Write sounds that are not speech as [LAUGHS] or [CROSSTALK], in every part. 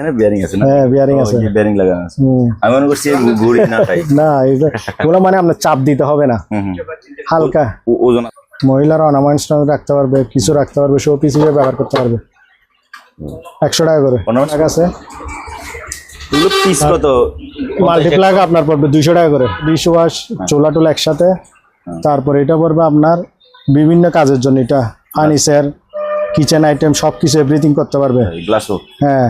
এখানে বেয়ারিং আছে না? হ্যাঁ বিয়ারিং আছে। বেয়ারিং লাগানো আছে। আমি মনে করছি এই না তাই [LAUGHS] না এগুলো মানে আপনার চাপ দিতে হবে না। হুম হুম। হালকা। ওজন মহিলারা অর্নামেন্টস রাখতে পারবে কিছু রাখতে পারবে শো পিস হিসেবে ব্যবহার করতে পারবে। একশো টাকা করে। Ornaments? টাকা আছে। পিস কত? মাল্টিপ্লাগ আপনার পড়বে দুইশো টাকা করে। ডিশ ওয়াশ চোলা টোলা একসাথে। তারপরে এটা পড়বে আপনার বিভিন্ন কাজের জন্য। এটা ফার্নিচার কিচেন আইটেম সব কিছু এভরিথিং করতে পারবে। গ্লাসও হ্যাঁ।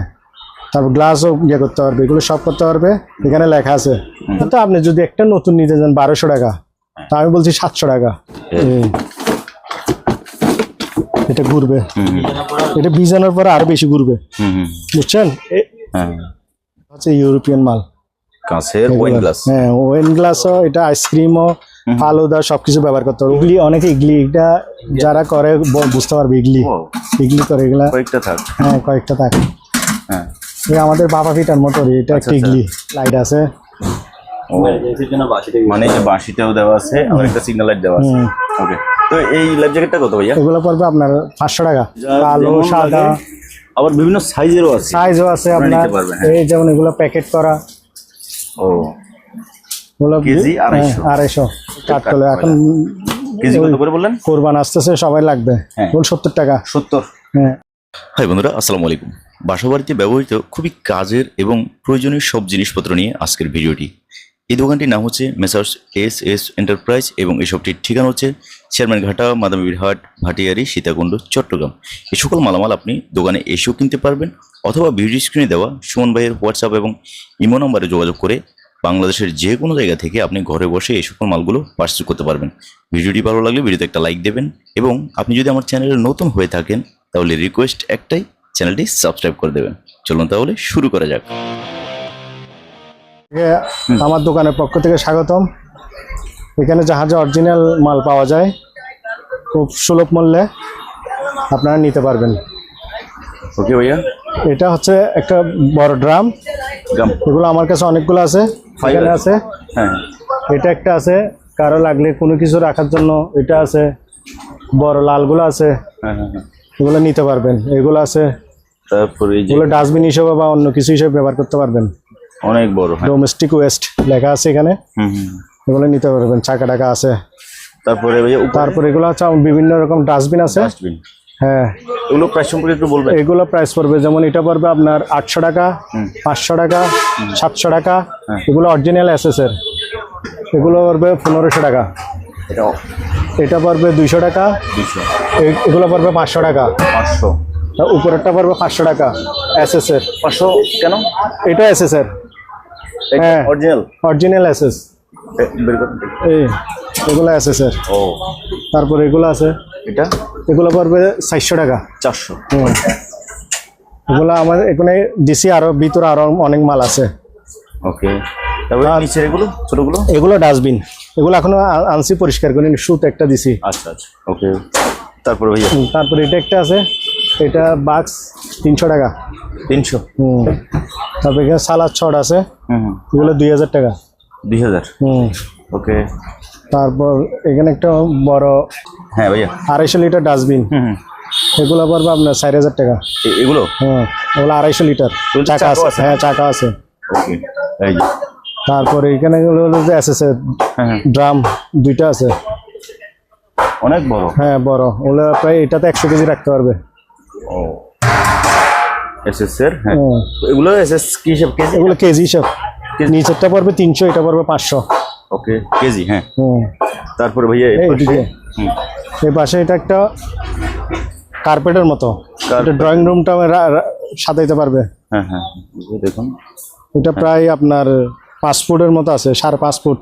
তারপর গ্লাসও ইয়ে করতে পারবে এগুলো সব করতে পারবে। এখানে লেখা আছে। তো আপনি যদি একটা নতুন নিতে যান বারোশো টাকা। তা আমি বলছি সাতশো টাকা। এটা ঘুরবে। এটা ভিজানোর পরে আরও বেশি ঘুরবে। বুঝছেন? হ্যাঁ। হচ্ছে ইউরোপিয়ান মাল কাঁচের ওয়াইন গ্লাস হ্যাঁ ওয়েন গ্লাসও এটা আইসক্রিমও ফালুদা সবকিছু ব্যবহার করতে পারবে। অনেকে ইগলি এটা যারা করে বুঝতে পারবে ইগলি ইগলি করে এগুলা। কয়েকটা থাক। হ্যাঁ কয়েকটা থাকে। হ্যাঁ আমাদের বাবা ফিটার মোটর এটা একটা ইগলি লাইট আছে। মানে এই বাঁশিটাও দেওয়া আছে আর একটা সিগন্যাল লাইট দেওয়া আছে। ওকে তো এই লাইফ জ্যাকেটটা কত ভাইয়া? এগুলো পড়বে আপনার পাঁচশো টাকা। কালো সাদা। আবার বিভিন্ন সাইজেরও আছে। সাইজও আছে আপনার হ্যাঁ। এই যেমন এগুলো প্যাকেট করা। ও। কেজি আড়াইশো। হ্যাঁ, আড়াইশো কাট করলে এখন কেজি কত করে বললেন? কোরবান আসতেছে সবাই লাগবে। হ্যাঁ। এগুলো সত্তর টাকা। সত্তর। হ্যাঁ। হাই বন্ধুরা আসসালামু আলাইকুম। বাসাবাড়িতে ব্যবহৃত খুবই কাজের এবং প্রয়োজনীয় সব জিনিসপত্র নিয়ে আজকের ভিডিওটি। এই দোকানটির নাম হচ্ছে মেসার্স এস এস এন্টারপ্রাইজ এবং এসবটির ঠিকানা হচ্ছে চেয়ারম্যান ঘাটা মাদামীর হাট ভাটিয়ারি, সীতাকুণ্ড, চট্টগ্রাম। এই সকল মালামাল আপনি দোকানে এসেও কিনতে পারবেন অথবা ভিডিও স্ক্রিনে দেওয়া সুমন ভাইয়ের হোয়াটসঅ্যাপ এবং ইমো নম্বরে যোগাযোগ করে বাংলাদেশের যে কোনো জায়গা থেকে আপনি ঘরে বসে এই সকল মালগুলো পার্সেল করতে পারবেন। ভিডিওটি ভালো লাগলে ভিডিওতে একটা লাইক দেবেন এবং আপনি যদি আমার চ্যানেলে নতুন হয়ে থাকেন তাহলে রিকোয়েস্ট একটাই চ্যানেলটি সাবস্ক্রাইব করে দেবেন। চলুন তাহলে শুরু করা যাক। আমার দোকানের পক্ষ থেকে স্বাগতম। এখানে জাহাজে অরিজিনাল মাল পাওয়া যায়। খুব সুলভ মূল্যে আপনারা নিতে পারবেন। ওকে ভাইয়া। এটা হচ্ছে একটা বড় ড্রাম। এগুলো আমার কাছে অনেকগুলো আছে। এখানে আছে। হ্যাঁ। এটা একটা আছে। কারও লাগলে কোনো কিছু রাখার জন্য এটা আছে। বড় লালগুলো আছে। হ্যাঁ হ্যাঁ হ্যাঁ। এগুলো নিতে পারবেন। এগুলো আছে তারপরে এই যে এগুলো ডাস্টবিন হিসেবে বা অন্য কিছু হিসেবে ব্যবহার করতে পারবেন। অনেক বড় হ্যাঁ। ডোমেস্টিক ওয়েস্ট লেখা আছে এখানে। হুম হুম। এগুলো নিতে পারবেন চাকা টাকা আছে। তারপরে ভাইয়া উপর তারপর এগুলো হচ্ছে বিভিন্ন রকম ডাস্টবিন আছে। ডাস্টবিন। হ্যাঁ। এগুলো প্রাইস সম্পর্কে একটু বলবেন। এগুলো প্রাইস পড়বে যেমন এটা পড়বে আপনার আটশো টাকা পাঁচশো টাকা সাতশো টাকা। এগুলো অরিজিনাল এসএসের এগুলো পড়বে পনেরোশো টাকা। এটা এটা পড়বে দুইশো টাকা। এগুলো পড়বে পাঁচশো টাকা। পাঁচশো। উপরেরটা পড়বে পাঁচশো টাকা এসএসের পাঁচশো কেন? এটা এসএসের হ্যাঁ। অরিজিনাল অরিজিনাল এসএস বের করুন এই এগুলো এসএসের ও। তারপর এগুলো আছে। এটা? এগুলো পড়বে চারশো টাকা। চারশো। এগুলো আমাদের এখানে দিছি আরও ভিতরে আরও অনেক মাল আছে। ওকে তারপরে নিচের এগুলো ছোটগুলো? এগুলো ডাস্টবিন। এগুলো এখনও আনছি পরিষ্কার করে সুত একটা দিছি। আচ্ছা আচ্ছা ওকে। তারপরে ভাইয়া? তারপরে এটা একটা আছে এটা বাক্স তিনশো টাকা। তিনশো? হুম তারপরে এখানে সালাদ ছট আছে হুম এগুলো দুই হাজার টাকা। দুই হাজার? হুম। ওকে। তারপর এখানে একটা বড় হ্যাঁ ভাইয়া। আড়াইশো লিটার ডাস্টবিন। হুম এগুলো পড়বে আপনার চার হাজার টাকা। এগুলো? হুম এগুলো আড়াইশো লিটার। চাকা আছে? হ্যাঁ চাকা আছে। ওকে এই তারপরে এখানে হলো যে এসেছে হ্যাঁ হ্যাঁ। ড্রাম দুইটা আছে। অনেক বড়? হ্যাঁ বড়। ওগুলো প্রায় এটাতে একশো কেজি রাখতে পারবে। ও। এসএস এর? হ্যাঁ। এগুলো এসএস কি হিসাব? কেজি? এগুলো কেজি হিসাব। নিচেরটা পড়বে তিনশো এটা পড়বে পাঁচশো। ওকে কেজি হ্যাঁ। তারপরে ভাইয়া এই পাশে- হুম। এই পাশে এটা একটা কার্পেটের মতো। ড্রয়িং রুমটা সাজাইতে পারবে। হ্যাঁ হ্যাঁ। দেখুন। এটা প্রায় আপনার পাঁচ ফুটের মতো আছে সাড়ে পাঁচ ফুট।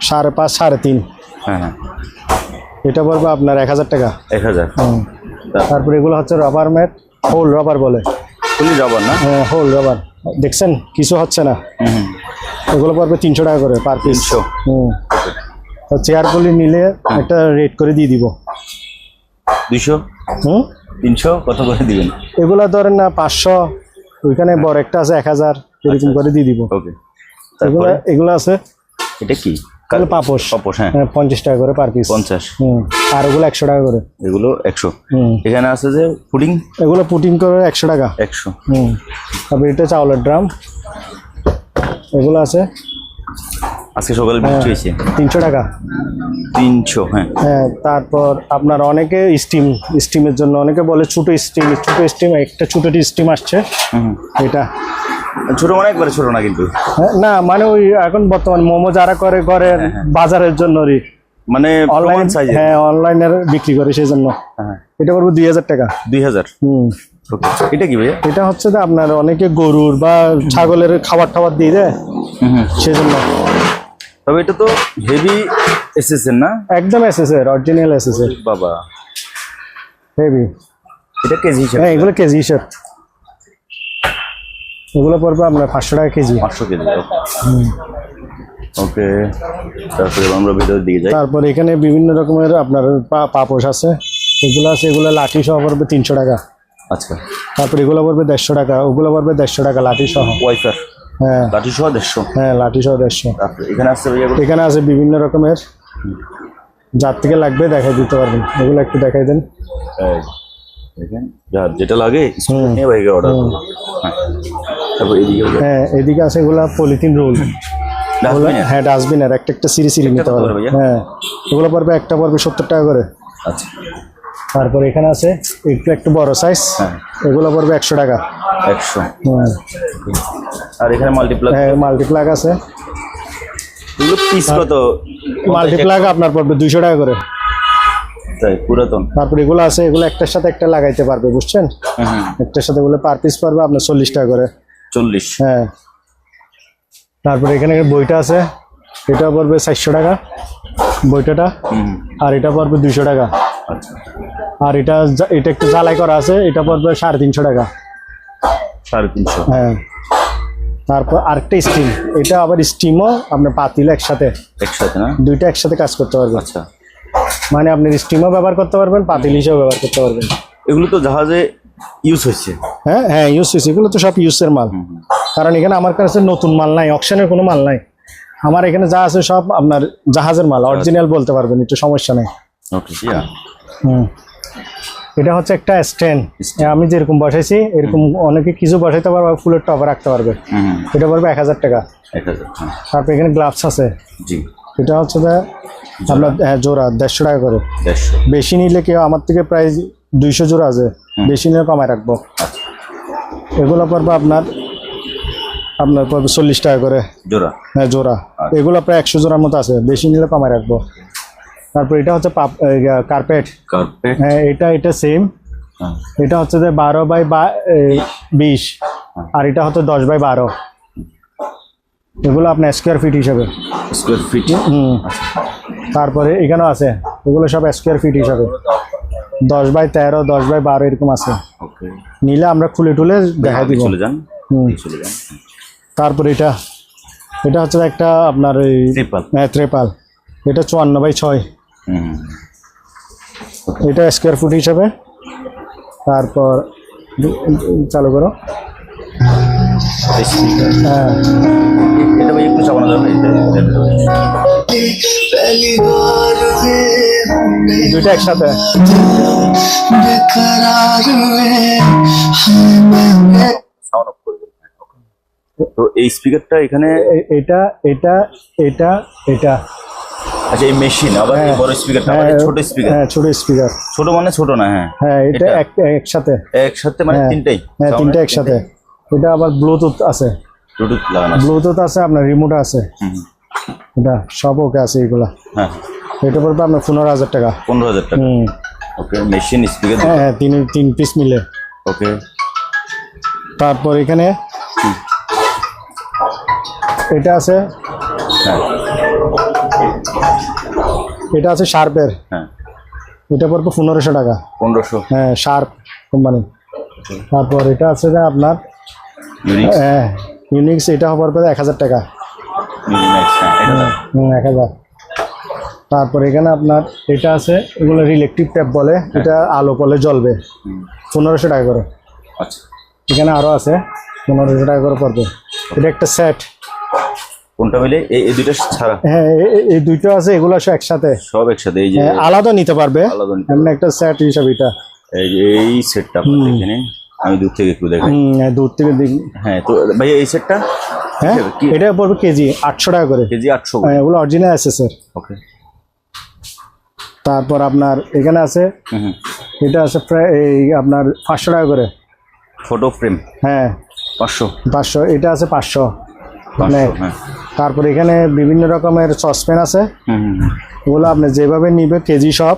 সাড়ে পাঁচ সাড়ে তিন। হ্যাঁ হ্যাঁ। এটা পড়বে আপনার এক হাজার টাকা। এক হাজার। হুম। তারপরে এগুলো হচ্ছে রবার ম্যাট হোল রবার বলে। ফুলি যাবার না? হ্যাঁ হোল রবার দেখছেন কিছু হচ্ছে না। এগুলো পড়বে তিনশো টাকা করে পার পিস তিনশো। হুম। চেয়ারগুলি নিলে একটা রেট করে দিয়ে দিব। দুইশো? হুম? তিনশো? কত করে দিবেন? এগুলো ধরেন না পাঁচশো। ওইখানে বড় একটা আছে এক হাজার। এরকম করে দিয়ে দিব। ওকে। তারপরে? এগুলো আছে? এটা কি? তাহলে পাপোশ। পাপোশ হ্যাঁ। হ্যাঁ, পঞ্চাশ টাকা করে পার পিস পঞ্চাশ। হুম আর ওগুলো একশো টাকা করে। এগুলো একশো। হুম। এখানে আছে যে পুডিং? এগুলো পুটিং করে একশো টাকা। একশো। হুম তারপর এটা চাউলের ড্রাম। এগুলো আছে? আজকে সকালে বিক্রি হয়েছে? তিনশো টাকা। তিনশো হ্যাঁ। হ্যাঁ তারপর আপনার অনেকে স্টিম স্টিমের জন্য অনেকে বলে ছোটো স্টিম ছোটো স্টিম একটা ছোটো স্টিম আসছে। হুম। এটা। ছোট মানে একবারে ছোট না কিন্তু? হ্যাঁ, না মানে ওই এখন বর্তমান মোমো যারা করে করে বাজারের জন্য মানে অনলাইন সাইজে হ্যাঁ অনলাইনের বিক্রি করে সেই জন্য হ্যাঁ। এটা করব দুই হাজার টাকা। দুই হাজার? হুম। এটা কি ভাইয়া? এটা হচ্ছে যে আপনার অনেকে গরুর বা ছাগলের খাবার টাবার দিয়ে দেয়। সেই জন্য তবে এটা তো হেভি এসেছেন না? একদম এসেছে অরিজিনাল এসেছে বাবা। হেভি এটা কেজি হিসাবে? হ্যাঁ এগুলো কেজি হিসেব। এগুলো পড়বে আপনার পাঁচশো টাকা কেজি। পাঁচশো কেজি ওকে তারপরে আমরা ভিতরের দিকে যাই। তারপর এখানে বিভিন্ন রকমের আপনার পা- পাপোশ আছে। এগুলো আছে এগুলো লাঠি সহ পড়বে তিনশো টাকা। আচ্ছা। তারপর এগুলো পড়বে দেড়শো টাকা ওগুলো পড়বে দেড়শো টাকা লাঠি সহ। ওয়াইফার হ্যাঁ। লাঠি সহ দেড়শো? হ্যাঁ লাঠি সহ দেড়শো। এখানে আছে এখানে আছে বিভিন্ন রকমের। যার থেকে লাগবে দেখাই দিতে পারবেন। এগুলো একটু দেখাই দেন। এই, দেখেন যার যেটা লাগে নিয়ে ভাইকে অর্ডার হ্যাঁ। হ্যাঁ এদিকে আছে এগুলা পলিথিন রোল? হ্যাঁ ডাস্টবিনের একটা একটা সিরি সিরি নিতে পারবে হ্যাঁ এগুলো পড়বে একটা পড়বে সত্তর টাকা করে। আচ্ছা। তারপর এখানে আছে একটু একটু বড় সাইজ হ্যাঁ। এগুলো পড়বে একশো টাকা। একশো। হুম। আর এখানে মাল্টিপ্লাগ হ্যাঁ মাল্টিপ্লাগ আছে। পিস কত? মাল্টিপ্লাগ আপনার পড়বে দুইশো টাকা করে। তাই পুরাতন? তারপর এগুলো আছে এগুলো একটার সাথে একটা লাগাইতে পারবে বুঝছেন? একটার সাথে এগুলো পার পিস পারবে আপনার চল্লিশ টাকা করে। চল্লিশ। হ্যাঁ। তারপরে এখানে বইটা আছে এটা পড়বে চারশো টাকা বইটাটা। আর এটা পড়বে দুইশো টাকা। আচ্ছা। আর এটা এটা একটু জ্বালাই করা আছে এটা পড়বে সাড়ে তিনশো টাকা। সাড়ে তিনশো। হ্যাঁ। তারপর আরেকটা স্টিম এটা আবার স্টিমও আপনার পাতিল একসাথে। একসাথে না? দুইটা একসাথে কাজ করতে পারবেন। আচ্ছা। মানে আপনি স্টিমও ব্যবহার করতে পারবেন পাতিল হিসেবে ব্যবহার করতে পারবেন। এগুলো তো জাহাজে ইউজ হচ্ছে? হ্যাঁ হ্যাঁ ইউজ হয়েছে। এগুলো তো সব ইউজের মাল। কারণ এখানে আমার কাছে নতুন মাল নাই অকশনের কোনো মাল নাই। আমার এখানে যা আছে সব আপনার জাহাজের মাল অরিজিনাল বলতে পারবেন একটু সমস্যা নেই। হুম। এটা হচ্ছে একটা স্ট্যান্ড আমি যেরকম বসাইছি এরকম অনেকে কিছু বসাইতে পারবে ফুলের টপ রাখতে পারবে। এটা পড়বে এক হাজার টাকা। হ্যাঁ। তারপর এখানে গ্লাভস আছে। এটা হচ্ছে আপনার হ্যাঁ জোড়া দেড়শো টাকা করে। বেশি নিলে কেউ আমার থেকে প্রায় দুইশো জোড়া আছে। বেশি নিলে কমায় রাখব। এগুলো পড়বে আপনার আপনার পড়বে চল্লিশ টাকা করে। জোড়া? হ্যাঁ জোড়া। এগুলো প্রায় একশো জোড়ার মতো আছে। বেশি নিলে কমায় রাখব। তারপর এটা হচ্ছে কার্পেট হ্যাঁ এটা এটা সেম হ্যাঁ। এটা হচ্ছে যে বারো বাই বিশ। আর এটা হচ্ছে দশ বাই বারো। এগুলো আপনার স্কোয়ার ফিট হিসাবে। স্কোয়ার ফিট হুম। তারপরে এখানেও আছে। এগুলো সব স্কোয়ার ফিট হিসাবে। দশ বাই তেরো দশ বাই বারো এরকম আছে। নিলে আমরা খুলে টুলে দেখা দিব। তারপরে এটা এটা হচ্ছে একটা আপনার ওই ট্রিপল হ্যাঁ ত্রেপাল। এটা চুয়ান্ন বাই ছয়। এটা স্কোয়ার ফুট হিসাবে। তারপর চালু করো। হ্যাঁ। দুটো একসাথে। তো এই স্পিকারটা এখানে এটা এটা এটা এটা। আচ্ছা এই মেশিন আবার এই হ্যাঁ। বড় স্পিকারটা আবার ছোট স্পিকার হ্যাঁ ছোট স্পিকার হ্যাঁ, ছোট মানে ছোট না হ্যাঁ। হ্যাঁ এটা একসাথে। একসাথে মানে তিনটাই। হ্যাঁ তিনটা হ্যাঁ, একসাথে। এটা আবার ব্লুটুথ আছে। ব্লুটুথ লাগানো ব্লুটুথ আছে আপনার রিমোট আছে। হুম। এটা সব ওকে আছে এগুলা। হ্যাঁ। এটা পড়বে আপনার পনেরো হাজার টাকা। পনেরো হাজার টাকা। হুম। ওকে মেশিন স্পিকার হ্যাঁ হ্যাঁ তিন তিন পিস মিলে। ওকে। তারপর এখানে এটা আছে। হ্যাঁ। এটা আছে শার্পের হ্যাঁ। এটা পড়বে পনেরোশো টাকা। পনেরোশো। হ্যাঁ শার্প কোম্পানি তারপর এটা আছে যে আপনার হ্যাঁ ইউনিক্স এটা পড়বে এক হাজার টাকা। এক হাজার। তারপর এখানে আপনার এটা আছে এগুলো রিলেকটিভ ট্যাপ বলে এটা আলো পলে জ্বলবে। পনেরোশো টাকা করে। আচ্ছা। এখানে আরও আছে পনেরোশো টাকা করে পড়বে। এটা একটা সেট কোনটা মিলে? এই এই দুইটা ছাড়া? হ্যাঁ এই দুইটা আছে এগুলো একসাথে। সব একসাথে এই যে হ্যাঁ, আলাদা নিতে পারবে। আলাদা একটা সেট হিসাবে এটা। এই যে এই সেটটা আমি দূর থেকে একটু দেখাই। হ্যাঁ, দূর থেকে দেখি। হ্যাঁ তো ভাই এই সেটটা হ্যাঁ? এটা পড়বে কেজি আটশো টাকা করে। কেজি আটশো হ্যাঁ, এগুলো অরিজিনাল আছে স্যার ওকে। তারপর আপনার এখানে আছে এটা আছে প্রায় এই আপনার পাঁচশো টাকা করে। ফটো ফ্রেম হ্যাঁ। পাঁচশো? পাঁচশো এটা আছে পাঁচশো। পাঁচশো হ্যাঁ। তারপর এখানে বিভিন্ন রকমের সসপ্যান আছে। ওগুলো আপনি যেভাবে নিবে কেজি সব।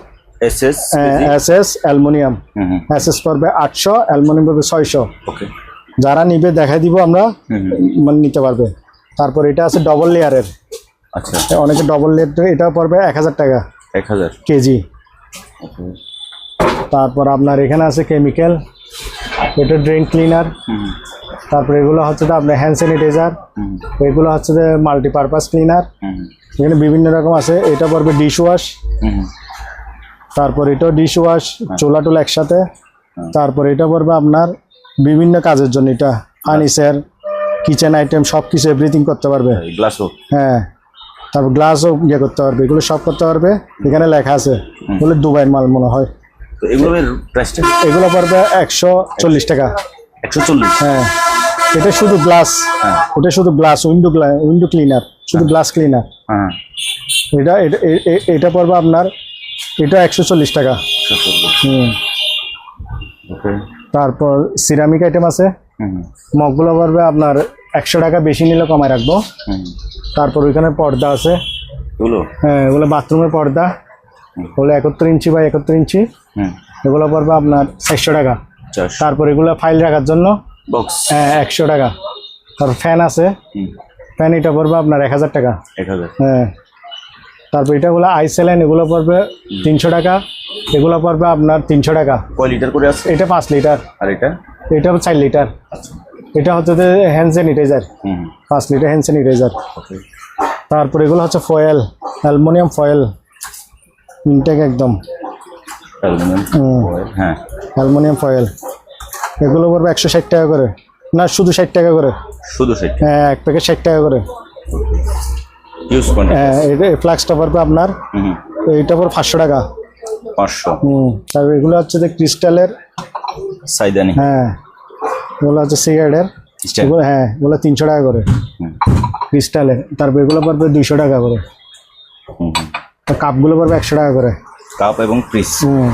S S S S aluminium. S S পড়বে আটশো অ্যালমোনিয়াম পড়বে ছয়শো। ওকে। যারা নিবে দেখাই দিব আমরা মানে নিতে পারবে। তারপর এটা আছে ডবল লেয়ারের আচ্ছা। অনেকে ডবল লেয়ার এটা পড়বে এক হাজার টাকা। এক হাজার। কেজি। তারপর আপনার এখানে আছে কেমিক্যাল এটা ড্রেন ক্লিনার তারপর এগুলো হচ্ছে যে আপনার হ্যান্ড স্যানিটাইজার এগুলো হচ্ছে যে মাল্টিপারপাস ক্লিনার এখানে বিভিন্ন রকম আছে এটা পড়বে ডিশ ওয়াশ তারপর এটাও ডিশ ওয়াশ চোলা টোলা একসাথে। তারপর এটা পড়বে আপনার বিভিন্ন কাজের জন্য এটা ফার্নিচার কিচেন আইটেম সব কিছু এভরিথিং করতে পারবে। গ্লাসও হ্যাঁ তারপর গ্লাসও ইয়ে করতে পারবে এগুলো সব করতে পারবে। এখানে লেখা আছে এগুলো দুবাইয়ের মাল মনে হয়। তো এগুলো পড়বে একশো চল্লিশ টাকা। একশো চল্লিশ? হ্যাঁ এটা শুধু গ্লাস হ্যাঁ। এটা শুধু গ্লাস উইন্ডো উইন্ডো ক্লিনার শুধু গ্লাস ক্লিনার হ্যাঁ। এটা এটা পড়বে আপনার এটা একশো চল্লিশ টাকা। হুম। ওকে তারপর সিরামিক আইটেম আছে। মগগুলো পড়বে আপনার একশো টাকা বেশি নিলে কমায় রাখব। তারপর ওইখানে পর্দা আছে। হ্যাঁ এগুলো বাথরুমের পর্দা। ওগুলো একাত্তর ইঞ্চি বা একাত্তর ইঞ্চি। হুম। এগুলো পড়বে আপনার চারশো টাকা। তারপর এগুলো ফাইল রাখার জন্য বক্স হ্যাঁ একশো টাকা। তারপর ফ্যান আছে। ফ্যান এটা পড়বে আপনার এক হাজার টাকা। এক হাজার। হ্যাঁ। তারপর এটাগুলো আইসেলেন এগুলো পড়বে তিনশো টাকা। এগুলো পড়বে আপনার তিনশো টাকা। কয় লিটার করে আছে? এটা পাঁচ লিটার। আর এটা? এটা চার লিটার। এটা হচ্ছে যে হ্যান্ড স্যানিটাইজার হুম। পাঁচ লিটার হ্যান্ড স্যানিটাইজার তারপর এগুলো হচ্ছে ফয়েল অ্যালুমিনিয়াম ফয়েল ইনটেক একদম। অ্যালুমিনিয়াম হুম। হ্যাঁ। অ্যালুমিনিয়াম ফয়েল এগুলো পড়বে একশো ষাট টাকা করে। না শুধু ষাট টাকা করে। শুধু সেটা হ্যাঁ এক প্যাকেট ষাট টাকা করে। ইউজ করেন হ্যাঁ এটা ফ্লাক্সটা পড়বে আপনার এইটা পড়বে পাঁচশো টাকা। পাঁচশো। হুম তারপর এগুলো হচ্ছে যে ক্রিস্টালের সাইদানি। হ্যাঁ এগুলো হচ্ছে সিগারেটের। এগুলো হ্যাঁ এগুলো তিনশো টাকা করে। হুম। ক্রিস্টালের তারপর এগুলো পড়বে দুইশো টাকা করে। কাপগুলো পড়বে একশো টাকা করে। কাপ এবং ফ্রিজ হুম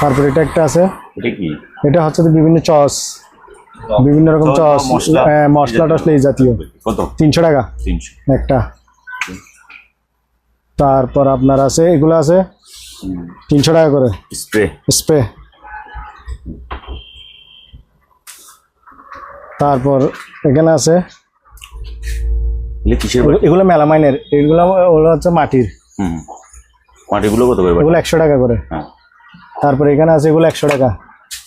তারপর এটা একটা আছে। এটা কি? এটা হচ্ছে বিভিন্ন চস। বিভিন্ন রকম চস। হ্যাঁ, মশলা টসলা এই জাতীয়। কত? তিনশো টাকা। তিনশো। একটা। তারপর আপনার আছে এগুলো আছে? তিনশো টাকা করে। স্প্রে। স্প্রে। তারপর এখানে আছে? এগুলো মেলামাইনের এগুলো ওগুলো হচ্ছে মাটির। হুম। মাটিগুলো কত করে এগুলো একশো টাকা করে। হ্যাঁ। তারপর এখানে আছে এগুলো একশো টাকা।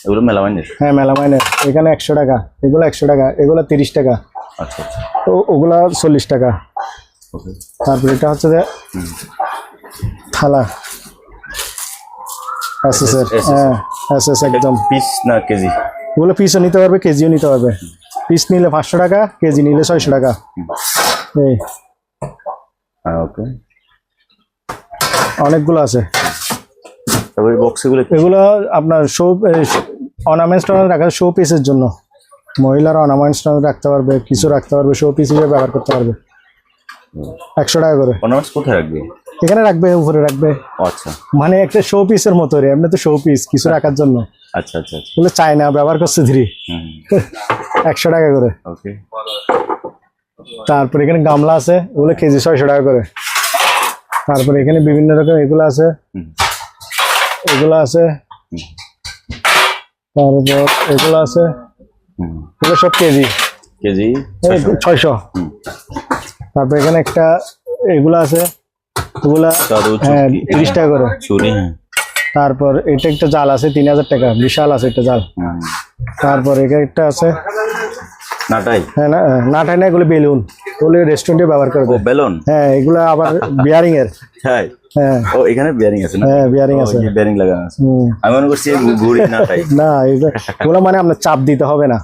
এগুলো মেলামাইনের? হ্যাঁ মেলামাইনের। এখানে একশো টাকা এগুলো একশো টাকা এগুলো তিরিশ টাকা। আচ্ছা আচ্ছা। ওগুলো চল্লিশ টাকা। তারপর এটা হচ্ছে যে থালা। হ্যাঁ এস এস একদম পিস না কেজি? ওগুলো পিসও নিতে পারবে কেজিও নিতে পারবে। পিস নিলে পাঁচশো টাকা কেজি নিলে ছয়শো টাকা। এই। ওকে। অনেকগুলো আছে। এগুলো আপনার শো অর্নামেন্টস রাখা শো পিসের জন্য। মহিলারা অর্নামেন্টস রাখতে পারবে কিছু রাখতে পারবে শো পিস হিসেবে ব্যবহার করতে পারবে। একশো টাকা করে। অনার্স কোথায় রাখবে? এখানে রাখবে উপরে রাখবে। আচ্ছা। মানে একটা শো পিসের মতো রে এমনি তো শো পিস কিছু রাখার জন্য। আচ্ছা আচ্ছা আচ্ছা। এগুলো চায় না ব্যবহার করছে ধীরে। একশো টাকা করে। ওকে তারপর এখানে গামলা আছে ওগুলো কেজি ছয়শো টাকা করে। তারপর এখানে বিভিন্ন রকম এগুলো আছে। এগুলো আছে। তারপর এগুলো আছে। এগুলো সব কেজি। কেজি ছয়শো। তারপর এখানে একটা এগুলা আছে এগুলা হ্যাঁ তিরিশ টাকা করে। চুরি হ্যাঁ। তারপর এটা একটা জাল আছে তিন হাজার টাকা বিশাল আছে একটা জাল। তারপর এটা একটা আছে নাটাই? হ্যাঁ নাটাই না এগুলো বেলুন। ওগুলো রেস্টুরেন্টে ব্যবহার করে ও দেয় বেলন? হ্যাঁ এগুলো আবার বিয়ারিং এর। হ্যাঁ। ও এখানে বিয়ারিং আছে না হ্যাঁ বিয়ারিং আছে। বিয়ারিং লাগানো আছে। আমি মনে করছি ঘুড়ি নাটাই। [LAUGHS] না এগুলো এগুলো মানে আপনার চাপ দিতে হবে না।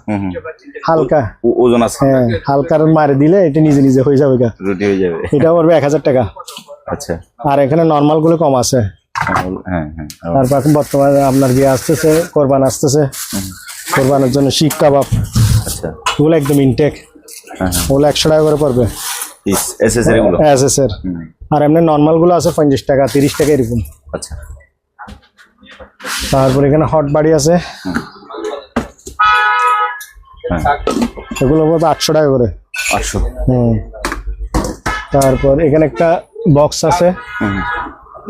হালকা। ওজন আছে। হ্যাঁ হালকা মারে দিলে এটা নিজে নিজে হয়ে যাবে। রুটি হয়ে যাবে। এটা পড়বে এক হাজার টাকা। আচ্ছা। আর এখানে নর্মালগুলো কম আছে। হ্যাঁ হ্যাঁ তারপর বর্তমানে আপনার গিয়ে আসতেছে কোরবান আসতেছে। কোরবানের জন্য শিক কাবাব। আচ্ছা। ওগুলো একদম ইনটেক হ্যাঁ হ্যাঁ। ওগুলো একশো টাকা করে পড়বে। পিস এসএসআর এগুলো? এস এস এর। হুম, আর এমনি নর্মালগুলো আছে পঞ্চাশ টাকা তিরিশ টাকা এরকম। আচ্ছা। তারপর এখানে হট বাড়ি আছে। হ্যাঁ। এগুলো পড়বে আটশো টাকা করে। আটশো। হুম। তারপর এখানে একটা বক্স আছে।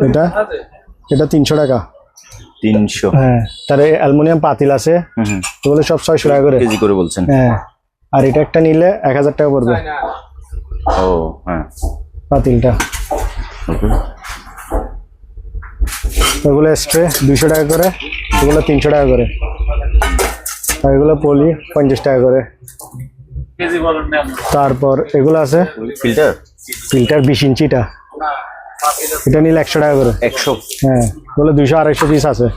এটা এটা তিনশো টাকা। তিনশো। হ্যাঁ তার অ্যালুমিনিয়াম পাতিল আছে। এগুলো সব ছয়শো টাকা করে। কেজি করে বলছেন? হ্যাঁ আর এটা একটা নিলে এক হাজার টাকা পড়বে। ও হ্যাঁ। পাতিলটা। ওকে। এগুলো স্প্রে দুইশো টাকা করে এগুলো তিনশো টাকা করে। আর এগুলো পলি পঞ্চাশ টাকা করে। তারপর এগুলো আছে ফিল্টার? ফিল্টার বিশ ইঞ্চিটা। এটা নিলে একশো টাকা করে। একশো। হ্যাঁ বলে দুইশো আড়াইশো পিস আছে।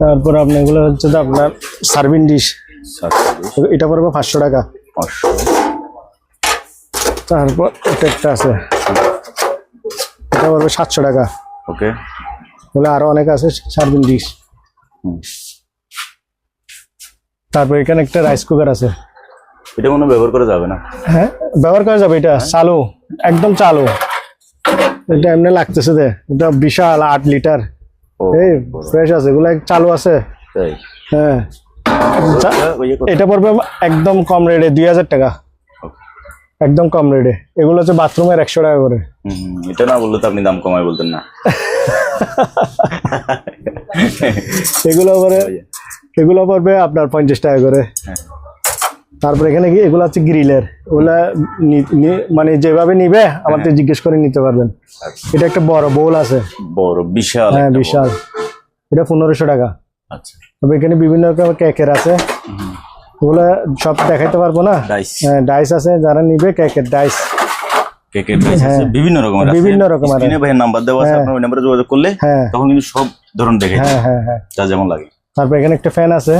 তারপর আপনার এগুলো হচ্ছে তো আপনার সার্ভিং ডিশ এটা পড়বে পাঁচশো টাকা। পাঁচশো। তারপর এটা একটা আছে। এটা পড়বে সাতশো টাকা। ওকে। বলে আরও অনেক আছে সার্ভিং ডিশ তারপর এখানে একটা রাইস কুকার আছে। এটা মনে হয় ব্যবহার করা যাবে না। হ্যাঁ ব্যবহার করা যাবে এটা। চালু একদম চালু। এটা এমনি লাগতেছে দে। এটা বিশাল আট লিটার। এই ফ্রেশ আছে এগুলো চালু আছে। হ্যাঁ। এটা পড়বে একদম কম রেটে দুই হাজার টাকা। একদম কম রেটে এগুলো হচ্ছে বাথরুমের একশো টাকা করে। এটা না বললে তো আপনি দাম কমাই বলতেন না। এগুলো পরে এগুলো পড়বে আপনার পঞ্চাশ টাকা করে। হ্যাঁ। তারপর এখানে কি এগুলো হচ্ছে গ্রিলের ওগুলা মানে যেভাবে নিবে আমার তো জিজ্ঞেস করে নিতে পারবেন। এটা একটা বড় বোল আছে। বড় বিশাল হ্যাঁ বিশাল। এটা পনেরোশো টাকা। আচ্ছা। তবে এখানে বিভিন্ন রকমের কেকের আছে। ওগুলা সব দেখাইতে পারব না? ডাইস হ্যাঁ ডাইস আছে। যারা নিবে কেকের ডাইস কেকের আছে বিভিন্ন রকমের হ্যাঁ। বিভিন্ন রকমের স্ক্রিনে নাম্বার দেওয়া আছে হ্যাঁ। আপনার ওই নাম্বারে যোগাযোগ করলে হ্যাঁ। তখন কিন্তু সব ধরন দেখে হ্যাঁ হ্যাঁ হ্যাঁ। যা যেমন লাগে। তারপর এখানে একটা ফ্যান আছে।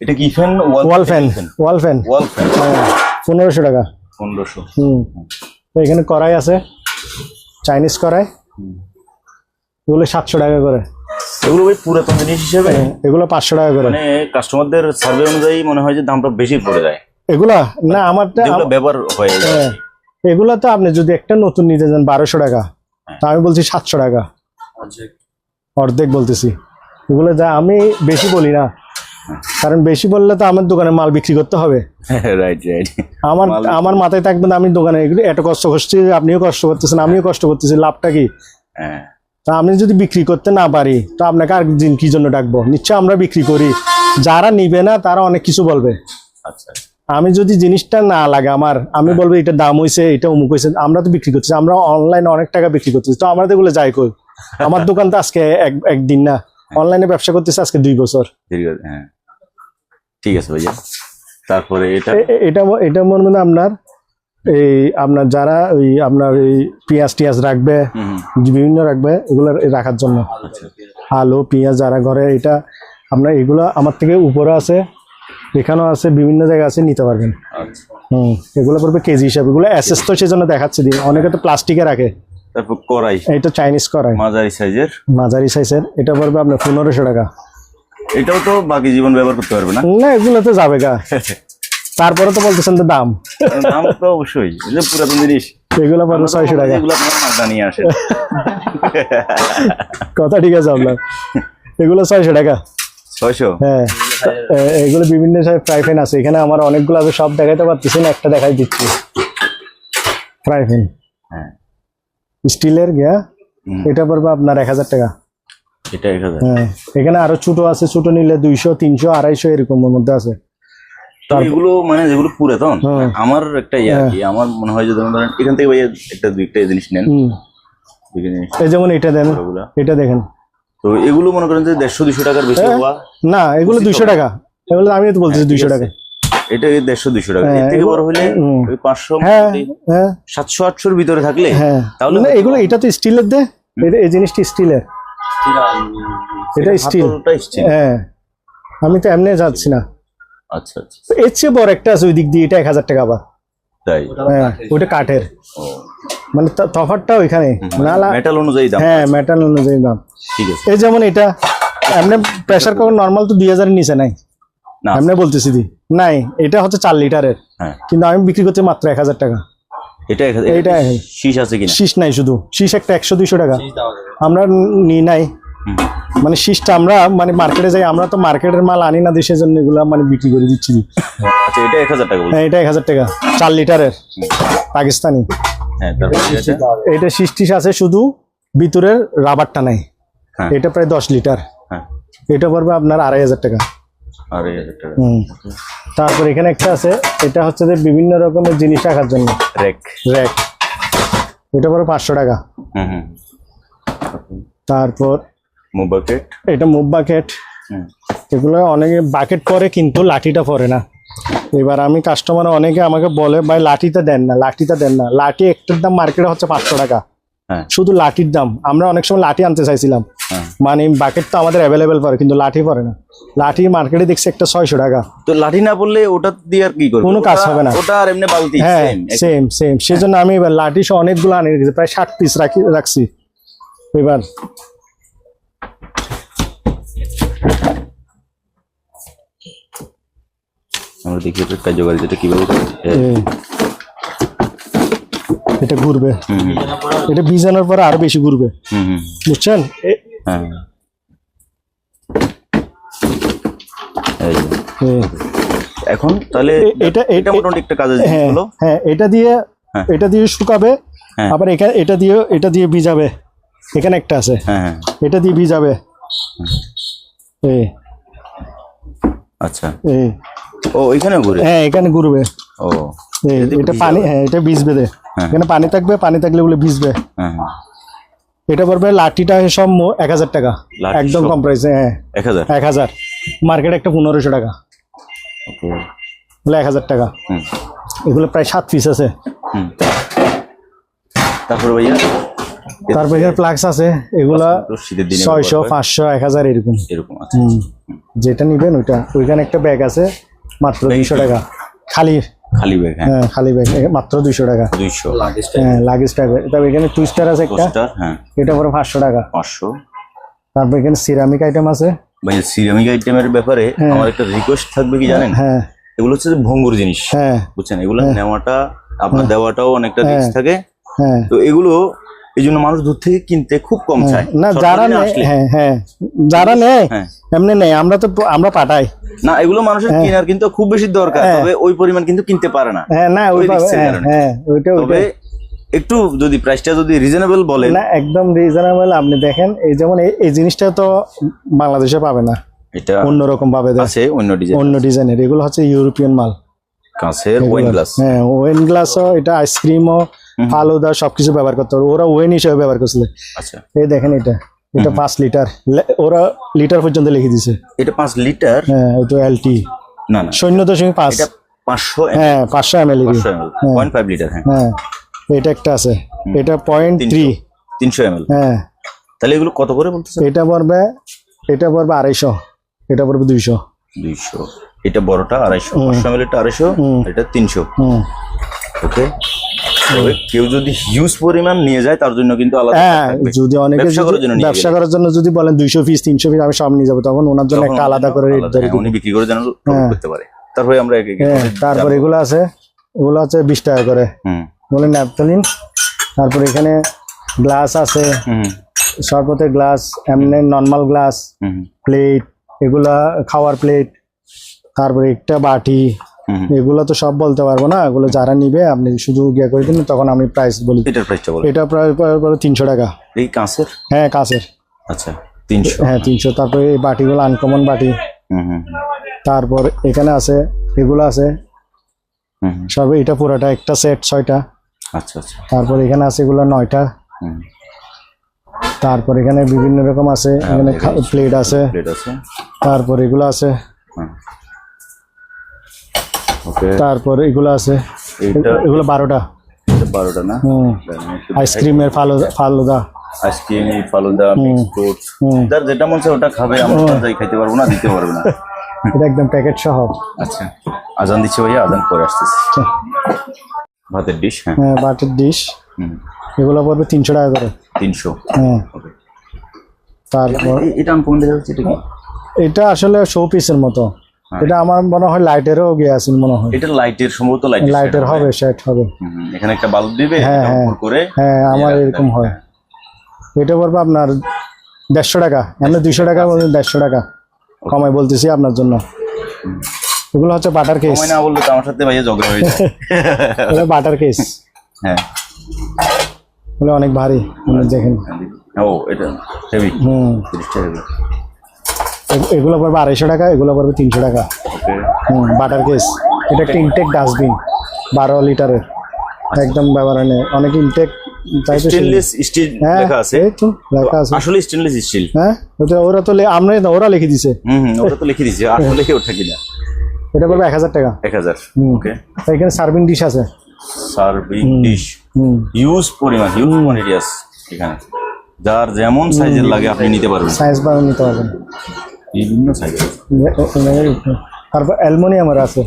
এটা কি fan wall fan wall fan wall fan হ্যাঁ পনেরোশো টাকা। পনেরোশো। হুম। তো এখানে কড়াই আছে। চাইনিজ কড়াই। এগুলো সাতশো টাকা করে। এগুলো ভাই পুরাতন জিনিস হিসেবে? এগুলো পাঁচশো টাকা করে। মানে কাস্টমারদের সার্ভে অনুযায়ী মনে হয় যে দামটা বেশি পড়ে যায়। এগুলা? না আমারটা ব্যবহার হয়ে যায়। হ্যাঁ, এগুলো তো আপনি যদি একটা নতুন নিতে যান বারোশো টাকা। তা আমি বলছি সাতশো টাকা। অর্ধেক বলতেছি। এগুলো যা আমি বেশি বলি না। কারণ বেশি বললে তো আমার দোকানে মাল বিক্রি করতে হবে। [LAUGHS] রাইট রাইট আমার আমার মাথায় থাকবে না আমি দোকানে এত কষ্ট করছি আপনিও কষ্ট করতেছেন আমিও কষ্ট করতেছি লাভটা কি? হ্যাঁ। তা আমি যদি বিক্রি করতে না পারি তো আপনাকে আর দিন কি জন্য ডাকবো? নিশ্চয় আমরা বিক্রি করি। যারা নিবে না তারা অনেক কিছু বলবে। আচ্ছা। আমি যদি জিনিসটা না লাগে আমার আমি বলব এটা দাম হয়েছে এটা অমুক হয়েছে আমরা তো বিক্রি করছি আমরা অনলাইনে অনেক টাকা বিক্রি করতেছি তো আমরা তো এগুলো যাই কই? [LAUGHS] আমার দোকান তো আজকে এক একদিন না। অনলাইনে ব্যবসা করতেছি আজকে দুই বছর হ্যাঁ। ঠিক আছে ভাইয়া। তারপরে এটা? এটা এটা মনে হয় আপনার এই আপনার যারা ওই আপনার এই পেঁয়াজ টিয়াজ রাখবে বিভিন্ন রাখবে এগুলো রাখার জন্য। আচ্ছা। আলু পেঁয়াজ যারা ঘরে এটা আপনার এগুলো আমার থেকে উপরে আছে এখানেও আছে বিভিন্ন জায়গায় আছে নিতে পারবেন। আচ্ছা। হুম এগুলো পড়বে কেজি হিসাবে। এগুলো অ্যাসেস তো সেজন্য দেখাচ্ছে দিন। অনেকে তো প্লাস্টিকে রাখে। তারপর কড়াই? এটা চাইনিজ করায় মাঝারি সাইজের মাঝারি সাইজের এটা পড়বে আপনার পনেরোশো টাকা। এটাও তো বাকি জীবন ব্যবহার করতে পারবে না। না এগুলো তো যাবে গা। তারপরে তো বলতেছেন তো দাম। দাম তো অবশ্যই এই যে পুরাতন জিনিস। এগুলো পড়বে ছয়শো টাকা। এগুলো আপনার মাগনা নিয়ে আসে কথা ঠিক আছে আপনার। এগুলো ছয়শো টাকা। ছয়শো? হ্যাঁ এগুলো বিভিন্ন ফ্রাই প্যান আছে। এখানে আমার অনেকগুলো আছে সব দেখাইতে পারতেছি না একটা দেখাই দিচ্ছি। ফ্রাই প্যান হ্যাঁ। স্টিলের গিয়া। এটা পড়বে আপনার এক হাজার টাকা। এটা হ্যাঁ এখানে আরও ছোট আছে ছোট নিলে দুইশো তিনশো আড়াইশো এরকমের মধ্যে আছে। এগুলো মানে যেগুলো পুরাতন আমার একটা ইয়ে আর কি আমার মনে হয় যে ধরুন ধরেন এখান থেকে একটা দুইটা জিনিস নেন। এই যেমন এটা দেন এটা দেখেন। তো এগুলো মনে করেন যে দেড়শো দুশো টাকার বেশি হ্যাঁ। হওয়া না এগুলো দুইশো টাকা। এগুলো আমি তো বলতেছি দুইশো টাকা এটা দেড়শো দুশো টাকা। এর হ্যাঁ, থেকে বড় হলে পাঁচশো হ্যাঁ হ্যাঁ। সাতশো আটশোর ভিতরে থাকলে হ্যাঁ। তাহলে না এগুলো এটা তো স্টিলের দে। এই জিনিসটি স্টিলের। এটা স্টিল। হ্যাঁ। আমি তো এমনি যাচ্ছি না। আচ্ছা আচ্ছা। এর চেয়ে বড় একটা আছে ওই দিক দিয়ে এটা এক হাজার টাকা আবার তাই? হ্যাঁ ওটা কাঠের। মানে ত- তফাৎটা ওইখানে না লা- মেটাল অনুযায়ী দাম। হ্যাঁ মেটাল অনুযায়ী দাম। ঠিক আছে। এই যেমন এটা এমনি প্রেসার কুকার নর্মাল তো দুই হাজারের নিচে নাই। না। এমনি বলতেছি দি। নাই এটা হচ্ছে চার লিটারের। হ্যাঁ। কিন্তু আমি বিক্রি করতে মাত্র এক হাজার টাকা। এটা এটা শীষ আছে কিনা? শীষ নাই শুধু। শীষ একটা একশো দুইশো টাকা। আমরা নিই। নাই মানে শীষটা আমরা মানে মার্কেটে যাই আমরা তো মার্কেটের মাল আনি না দেশের জন্য এগুলো মানে বিক্রি করে দিচ্ছি। আচ্ছা এটা এক হাজার টাকা হ্যাঁ এটা এক হাজার টাকা। চার লিটারের। পাকিস্তানি। হ্যাঁ এটা শীষ টিস আছে শুধু ভিতরের রাবারটা নাই। হ্যাঁ। এটা প্রায় দশ লিটার। হ্যাঁ। এটা পড়বে আপনার আড়াই হাজার টাকা। তারপর এখানে একটা আছে এটা হচ্ছে যে বিভিন্ন রকমের জিনিস রাখার জন্য। রেক র্যাক এটা পড়বে পাঁচশো টাকা। হুম হুম। তারপর মুভ বাকেট এটা মুভ বাকেট এগুলো অনেকে বাকেট পরে কিন্তু লাঠিটা পরে না। এবার আমি কাস্টমার অনেকে আমাকে বলে ভাই লাঠিটা দেন না লাঠিটা দেন না। লাঠি একটার দাম মার্কেটে হচ্ছে পাঁচশো টাকা। শুধু লাঠির দাম। আমরা অনেক সময় লাঠি আনতে চাইছিলাম। হ্যাঁ। মানে বাকেট তো আমাদের অ্যাভেলেবেল পড়ে কিন্তু লাঠি পড়ে না। লাঠি মার্কেটে দেখছি একটা ছয়শো টাকা। তো লাঠি না পড়লে ওটা দিয়ে আর কি করবে? কোনো কাজ হবে না। ওটা আর এমনি বালতি হ্যাঁ সেম সেম সেজন্য আমি এবার লাঠি সহ অনেকগুলো আনে রেখেছি প্রায় ষাট পিস রাখি রাখছি। এবার আমরা দেখি এটা কার্যকারিতাটা কীভাবে এটা ঘুরবে। এটা ভিজানোর পরে আরও বেশি ঘুরবে। বুঝছেন? হ্যাঁ। এই যে। এ, এখন তাহলে এটা এটা মোটামুটি একটা কাজের জিনিস হ্যাঁ হলো? হ্যাঁ এটা দিয়ে হ্যাঁ। এটা দিয়ে শুকাবে হ্যাঁ। আবার এখানে এটা দিয়ে এটা দিয়ে ভিজাবে। এখানে একটা আছে। হ্যাঁ হ্যাঁ। এটা দিয়ে ভিজাবে। এই আচ্ছা। এই ও এখানে ঘুরে? হ্যাঁ এখানে ঘুরবে। ও। এটা। পানি হ্যাঁ এটা ভিজবে দে। হ্যাঁ। এখানে পানি থাকবে পানি থাকলে ওগুলো ভিজবে। হ্যাঁ হ্যাঁ। এটা পড়বে লাঠিটা সব এক হাজার টাকা। একদম কম প্রাইসে হ্যাঁ। এক হাজার? মার্কেটে একটা পনেরোশো টাকা। এক হাজার টাকা। এগুলো প্রায় সাত পিস আছে। তারপরে ভাইয়া? তারপর এখানে প্লাক্স আছে। এগুলা দিনে ছয়শো পাঁচশো এক হাজার এরকম। এরকম যেটা নিবেন ওইটা। ওইখানে একটা ব্যাগ আছে মাত্র দুইশো টাকা। খালি। খালি ব্যাগ হ্যাঁ। হ্যাঁ খালি ব্যাগ মাত্র দুইশো টাকা। দুইশো। হ্যাঁ লাগেজ টাইপের তবে এখানে টুইস্টার আছে একটা। হ্যাঁ। এটা পরে পাঁচশো টাকা। পাঁচশো। তারপর এখানে সিরামিক আইটেম আছে। ভাই সিরামিক আইটেমের ব্যাপারে আমার একটা রিকোয়েস্ট থাকবে কি জানেন? হ্যাঁ। এগুলো হচ্ছে যে ভঙ্গুর জিনিস। হ্যাঁ। বুঝছেন? এগুলো নেওয়াটা আপনার দেওয়াটাও অনেকটা রিস্ক হ্যাঁ। থাকে। হ্যাঁ। তো এগুলো এই জন্য মানুষ দূর থেকে কিনতে খুব কম চায়। না যারা নেয় হ্যাঁ হ্যাঁ যারা নেয় হ্যাঁ। এমনি নেই আমরা তো আমরা পাঠাই। না এগুলো মানুষের কেনার কিন্তু খুব বেশি দরকার হ্যাঁ। তবে ওই পরিমাণ কিন্তু কিনতে পারে না। হ্যাঁ না ওই হ্যাঁ হ্যাঁ ওইটা তবে একটু যদি প্রাইসটা যদি রিজনেবল বলেন। না একদম রিজনেবল আপনি দেখেন এই যেমন এই- জিনিসটা তো বাংলাদেশে পাবে না। এটা অন্যরকম পাবে দেয়। আছে অন্য ডিজাইন অন্য ডিজাইনের এগুলো হচ্ছে ইউরোপিয়ান মাল। কাঁচের ওয়াইন গ্লাস হ্যাঁ ওয়েন গ্লাসও এটা আইসক্রিমও ফালুদা সবকিছু ব্যবহার করতে পারবে। ওরা ওয়েন হিসেবে ব্যবহার করছিল। আচ্ছা। এই দেখেন এটা। এটা পাঁচ লিটার। ওরা লিটার পর্যন্ত লিখে দিছে। এটা পাঁচ লিটার? হ্যাঁ এটা এলটি না না। শূন্য দশমিক পাঁচ। পাঁচশো হ্যাঁ পাঁচশো এম এল পাঁচশো পয়েন্ট ফাইভ লিটার হ্যাঁ। হ্যাঁ এটা একটা আছে। এটা পয়েন্ট থ্রি তিনশো এমএল হ্যাঁ। তাহলে এগুলো কত করে বলতেছে এটা পড়বে এটা পড়বে আড়াইশো। এটা পড়বে দুইশো। দুইশো। এটা বড়টা আড়াইশো। পাঁচশো এমএল এটা আড়াইশো। এটা তিনশো। ওকে। কেউ যদি হিউজ পরিমাণ নিয়ে যায় তার জন্য কিন্তু আলাদা হ্যাঁ যদি অনেকে ব্যবসা করার জন্য যদি বলেন দুইশো পিস তিনশো পিস আমি সব নিয়ে যাব তখন ওনার জন্য একটা আলাদা করে রেট ধরে উনি বিক্রি করে যেন হ্যাঁ। করতে পারে। তারপরে আমরা হ্যাঁ তারপর এগুলো আছে এগুলো আছে বিশ টাকা করে। হুম। বলে ন্যাপথলিন তারপর এখানে গ্লাস আছে। শরবতের গ্লাস এমনি নর্মাল গ্লাস প্লেট এগুলা খাওয়ার প্লেট তারপরে একটা বাটি। এগুলো তো সব বলতে পারব না এগুলো যারা নিবে আপনি শুধু গিয়ে করে দিন তখন আমি প্রাইস বলি। এটার প্রাইসটা বলো এটা প্রায় তিনশো টাকা। এই কাঁচের? হ্যাঁ কাঁচের। আচ্ছা তিনশো। হ্যাঁ তিনশো। তারপরে এই বাটিগুলো আনকমন বাটি। তারপর এখানে আছে এগুলো আছে। সব এটা পুরোটা একটা সেট ছয়টা। আচ্ছা আচ্ছা। তারপর এখানে আছে এগুলো নয়টা। হুম। তারপর এখানে বিভিন্ন রকম আছে এখানে প্লেট আছে। প্লেট আছে। তারপর এগুলো আছে। তারপর এগুলো আছে। এগুলো বারোটা। এটা বারোটা না? আইসক্রিমের ফালুদা। ফালুদা আইসক্রিম ফালুদা। যার যেটা মন ওটা খাবে আমরা যাই খাইতে পারব না দিতে পারব না। [LAUGHS] এটা একদম প্যাকেট সহ। আচ্ছা। আজান দিচ্ছে ভাইয়া আজান করে আসতেছে। ভাতের ডিশ হ্যাঁ। হ্যাঁ বাটার ডিশ এগুলো পড়বে তিনশো টাকা করে। তিনশো। হ্যাঁ। তারপর এটা আমি কোন এটা আসলে শো পিসের মতো। এটা আমার মনে হয় লাইটেরও গিয়ে আছে মনে হয়। এটা লাইটের সম্ভবত লাইট লাইটের হবে। সেট হবে। এখানে একটা বাল্ব দিবে হ্যাঁ, হ্যাঁ। করে হ্যাঁ আমার এরকম হয়। এটা পড়বে আপনার দেড়শো টাকা। এমনি দুইশো টাকা বলুন দেড়শো টাকা। কমাই বলতেছি আপনার জন্য। এগুলো হচ্ছে বাটার কেস না বললে তো আমার সাথে ভাইয়া ঝগড়া হয়ে যায়। [LAUGHS] বাটার কেস হ্যাঁ। অনেক ভারী দেখেন। ও এটা হেভি হুম। এগুলো পড়বে আড়াইশো টাকা এগুলো পড়বে তিনশো টাকা। হুম বাটার কেস এটা একটা ইনটেক ডাস্টবিন বারো লিটারের। একদম ব্যবহার নেই। অনেক ইনটেক স্টেনলেস স্টিল হ্যাঁ লেখা আছে? লেখা আছে। আসলে স্টেনলেস স্টিল হ্যাঁ ওটা ওরা তো আমরা ওরা লিখে দিছে। হুম ওটা তো লিখে আসলে কিনা? এটা পড়বে এক হাজার টাকা। এক হাজার। ওকে এখানে সার্ভিং ডিশ আছে। সার্ভিং ডিশ ইউজ পরিমাণ ইউজ কোয়ান্টিটি আছে এখানে। যার যেমন সাইজের লাগে আপনি নিতে পারবেন। সাইজ নিতে পারবেন। বিভিন্ন সাইজের তারপর অ্যালমোনিয়ামের আছে।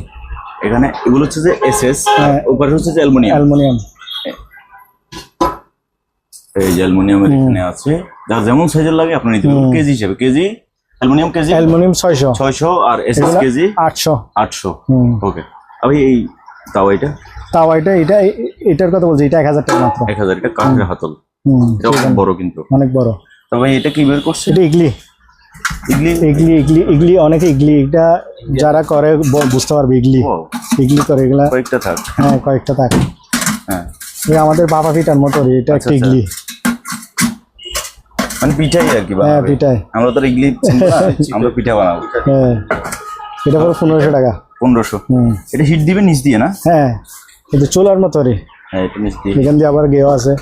এখানে এগুলো হচ্ছে যে এসএস হ্যাঁ। উপরে হচ্ছে যে অ্যালুমিনিয়াম। অ্যালমোনিয়াম। এই যে অ্যালুমিনিয়ামের এখানে আছে। যার যেমন সাইজের লাগে আপনি নিতে পারবেন। কেজি হিসেবে কেজি? Aluminium kg? অ্যালমোনিয়াম আর এসএস কেজি? ওকে আমি এই তাও এটা? তাও এটা এটা এটার কথা বলছি এটা এক হাজার টাকা মাত্র। এক হাজার এটা কাঠের হাতল। হুম এটা অনেক বড় কিন্তু। অনেক বড়। তবে এটা কি বের করছে এটা ইগলি। ইডলি ইগলি ইগলি ইগলি অনেকে ইগলি। এটা যারা করে বুঝতে পারবে ইগলি। ইগলি করে এগুলা। কয়েকটা থাক। হ্যাঁ কয়েকটা থাকে। হ্যাঁ। এই আমাদের বাবা পিঠার মতো এটা একটা আচ্ছা। ইগলি। মানে পিঠাই আর কি হ্যাঁ পিঠাই। আমরা তো আর ইডলি [LAUGHS] আমরা পিঠা বানাবো। হ্যাঁ। এটা পরে পনেরোশো টাকা। পনেরোশো। হুম। এটা হিট দিবে নিচ দিয়ে না? হ্যাঁ। এটা চোলার মতো রে। হ্যাঁ এটা নিচ দিয়ে। এখান দিয়ে আবার গেও আছে।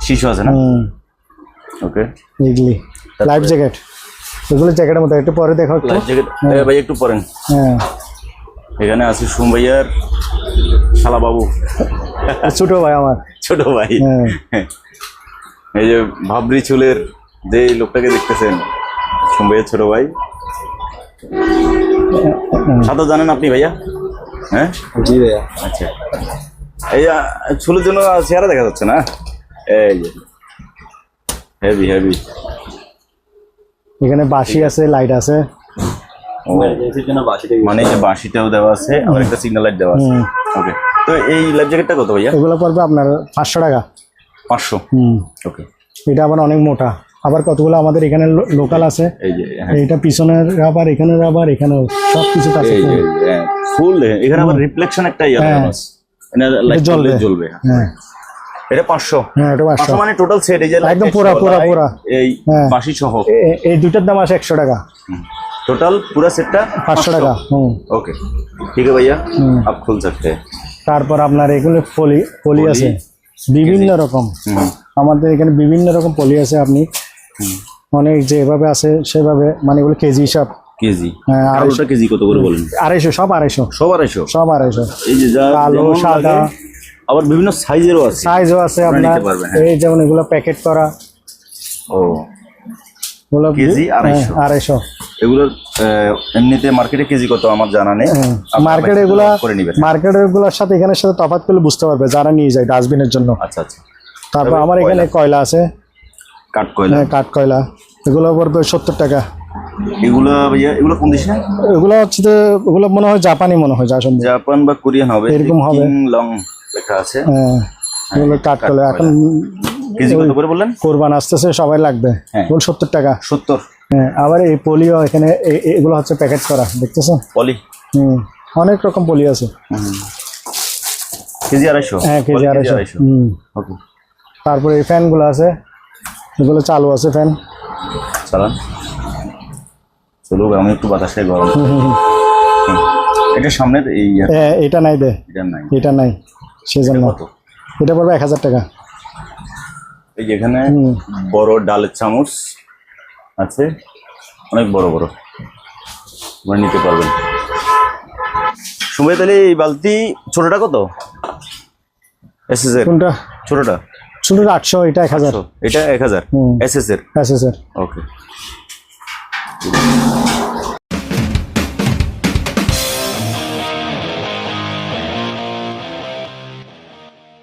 শিশু আছে না? ওকে ইগলি। Life jacket. এগুলো জ্যাকেটের মতো একটু পরে দেখো লাইফ ভাই একটু পরেন। হ্যাঁ। এখানে আছে সুমভাইয়ার শালা বাবু ছোট ভাই আমার। ছোট ভাই। হ্যাঁ। এই যে ভাবরি চুলের যে লোকটাকে দেখতেছেন সুমভাইয়ের ছোট ভাই। সাঁতার জানেন আপনি ভাইয়া? হ্যাঁ? জি ভাইয়া। আচ্ছা। এই চুলের জন্য চেহারা দেখা যাচ্ছে না? এই যে। হেভি হেভি এখানে বাঁশি আছে লাইট আছে। মানে যে বাঁশিটাও দেওয়া আছে আবার একটা সিগন্যাল লাইট দেওয়া আছে। হুম। ওকে তো এই লাইফ জ্যাকেটটা কত ভাইয়া? এগুলো পড়বে আপনার পাঁচশো টাকা। পাঁচশো? হুম। ওকে এটা আবার অনেক মোটা। আবার কতগুলো আমাদের এখানে লোকাল আছে? এই যে হ্যাঁ। পিছনের রাবার এখানে রাবার এখানেও সব কিছু আছে এই যে ফুল এখানে আবার রিফ্লেকশন একটা ইয়ে হ্যাঁ। আছে। এখানে জ্বলবে। জ্বলবে জ্বলবে হ্যাঁ। এটা পাঁচশো হ্যাঁ এটা পাঁচশো পাঁচশো মানে টোটাল সেট এই যে একদম light, পুরা, extra পুরা, light, পুরা। এই হ্যাঁ। বাঁশি সহ এ- এ- এই দুটার দাম আছে একশো টাকা টোটাল পুরা সেটটা পাঁচশো টাকা হুম ओके ठीक है भैया हम्म। आप खोल सकते हैं তারপর আপনার এগুলো পলি পলি আছে বিভিন্ন রকম হুম, আমাদের এখানে বিভিন্ন রকম পলি আছে আপনি অনেক যেভাবে আছে সেভাবে মানে এগুলো কেজি হিসাব কেজি হ্যাঁ, আড়াইশো। আলুটা কেজি কত করে বলেন আড়াইশো সব আড়াইশো সব আড়াইশো সব আড়াইশো এই যে যা কালো, যেমন সাদা। আবার বিভিন্ন সাইজেরও আছে। সাইজও আছে আপনার হ্যাঁ। এই যেমন এগুলো প্যাকেট করা। ও। এগুলো কেজি আড়াইশো। হ্যাঁ, আড়াইশো। এগুলো এমনিতে মার্কেটে কেজি কত আমার জানা নেই। আপনারা মার্কেট বাড়িতে এগুলা করে নেবেন। মার্কেট এগুলোর সাথে এখানের সাথে তফাৎ করলে বুঝতে পারবে যারা নিয়ে যায় ডাস্টবিনের জন্য। আচ্ছা আচ্ছা। তারপর আমার এখানে কয়লা আছে। কাঠ কয়লা? হ্যাঁ, কাঠ কয়লা। এগুলো পড়বে সত্তর টাকা। এগুলো ভাইয়া এগুলো কোন দেশে? এগুলো হচ্ছে যে এগুলো মনে হয় জাপানি মনে হয় যা জাপান বা কোরিয়ান হবে এরকম হবে। লং। লেখা আছে। হ্যাঁ এগুলো কাঠ এখন কেজি কত করে বললেন? কোরবান আসতেছে সবাই লাগবে। হ্যাঁ। সত্তর টাকা। সত্তর। হ্যাঁ আবার এই পলিও এখানে এগুলো হচ্ছে প্যাকেট করা দেখতেছো? পলি? হুম অনেক রকম পলি আছে। কেজি আড়াইশো? হ্যাঁ কেজি পলি আড়াইশো। হুম। ওকে। তারপরে এই ফ্যানগুলো আছে এগুলো চালু আছে ফ্যান। চালান। চলো আমি একটু বাতাস গরম এটা সামনের এই হ্যাঁ এটা নাই দে। এটা নাই। এটা নাই। সেজন্য। এটা পড়বে এক হাজার টাকা। এই যে এখানে বড় ডালের চামচ আছে অনেক বড় বড়। মানে নিতে পারবেন। সুমে তাহলে এই বালতি ছোটটা কত? কোনটা? ছোটটা? ছোটটা আটশো এটা এক হাজার। এটা এক হাজার। এস এস এর ওকে।